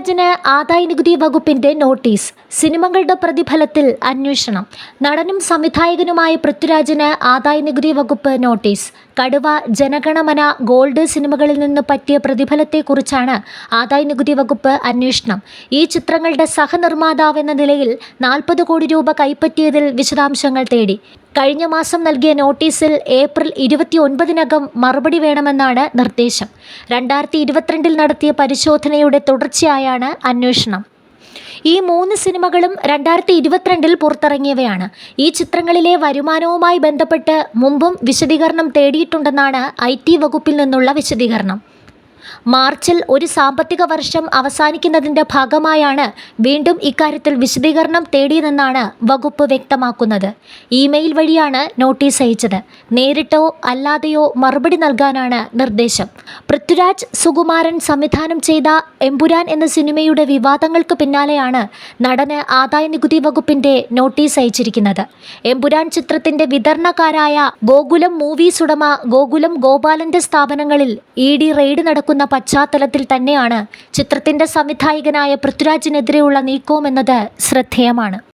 പൃഥ്വിരാജിന് ആദായനികുതി വകുപ്പിന്റെ നോട്ടീസ്. സിനിമകളുടെ പ്രതിഫലത്തിൽ അന്വേഷണം. നടനും സംവിധായകനുമായ പൃഥ്വിരാജന് ആദായ നികുതി വകുപ്പ് നോട്ടീസ്. കടുവ ജനഗണമന ഗോൾഡ് സിനിമകളിൽ നിന്ന് പറ്റിയ പ്രതിഫലത്തെക്കുറിച്ചാണ് ആദായ നികുതി വകുപ്പ് അന്വേഷണം. ഈ ചിത്രങ്ങളുടെ സഹനിർമ്മാതാവെന്ന നിലയിൽ നാൽപ്പത് കോടി രൂപ കൈപ്പറ്റിയതിൽ വിശദാംശങ്ങൾ തേടി. കഴിഞ്ഞ മാസം നൽകിയ നോട്ടീസിൽ ഏപ്രിൽ ഇരുപത്തി ഒൻപതിനകം മറുപടി വേണമെന്നാണ് നിർദ്ദേശം. രണ്ടായിരത്തി ഇരുപത്തിരണ്ടിൽ നടത്തിയ പരിശോധനയുടെ തുടർച്ചയായാണ് അന്വേഷണം. ഈ മൂന്ന് സിനിമകളും രണ്ടായിരത്തി ഇരുപത്തിരണ്ടിൽ പുറത്തിറങ്ങിയവയാണ്. ഈ ചിത്രങ്ങളിലെ വരുമാനവുമായി ബന്ധപ്പെട്ട് മുമ്പും വിശദീകരണം തേടിയിട്ടുണ്ടെന്നാണ് ഐ വകുപ്പിൽ നിന്നുള്ള വിശദീകരണം. മാർച്ചിൽ ഒരു സാമ്പത്തിക വർഷം അവസാനിക്കുന്നതിന്റെ ഭാഗമായാണ് വീണ്ടും ഇക്കാര്യത്തിൽ വിശദീകരണം തേടിയതെന്നാണ് വകുപ്പ് വ്യക്തമാക്കുന്നത്. ഇമെയിൽ വഴിയാണ് നോട്ടീസ് അയച്ചത്. നേരിട്ടോ അല്ലാതെയോ മറുപടി നൽകാനാണ് നിർദ്ദേശം. പൃഥ്വിരാജ് സുകുമാരൻ സംവിധാനം ചെയ്ത എമ്പുരാൻ എന്ന സിനിമയുടെ വിവാദങ്ങൾക്ക് പിന്നാലെയാണ് നടന് ആദായനികുതി വകുപ്പിന്റെ നോട്ടീസ് അയച്ചിരിക്കുന്നത്. എമ്പുരാൻ ചിത്രത്തിന്റെ വിതരണക്കാരായ ഗോകുലം മൂവീസ് ഉടമ ഗോകുലം ഗോപാലന്റെ സ്ഥാപനങ്ങളിൽ ഇ ഡി റെയ്ഡ് നടക്കുന്ന പശ്ചാത്തലത്തിൽ തന്നെയാണ് ചിത്രത്തിന്റെ സംവിധായകനായ പൃഥ്വിരാജിനെതിരെയുള്ള നീക്കവുമെന്നത് ശ്രദ്ധേയമാണ്.